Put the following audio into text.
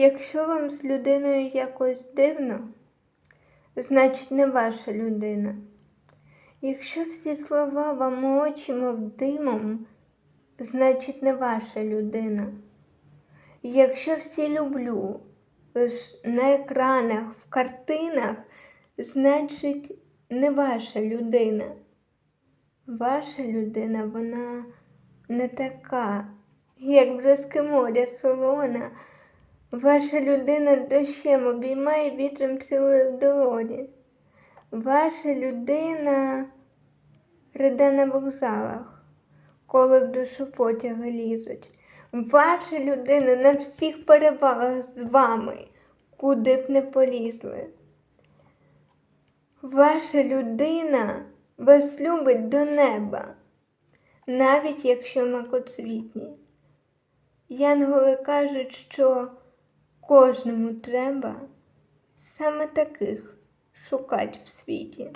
Якщо вам з людиною якось дивно, значить не ваша людина. Якщо всі слова вам у очі, мов димом, значить не ваша людина. Якщо всі люблю, лиш на екранах, в картинах, значить не ваша людина. Ваша людина, вона не така, як бризки моря солона. Ваша людина дощем обіймає вітром цілої долоні. Ваша людина риде на вокзалах, коли в душу потяги лізуть. Ваша людина на всіх перевалах з вами, куди б не полізли. Ваша людина вас любить до неба, навіть якщо макоцвітні. Янголи кажуть, що кожному треба саме таких шукать в світі.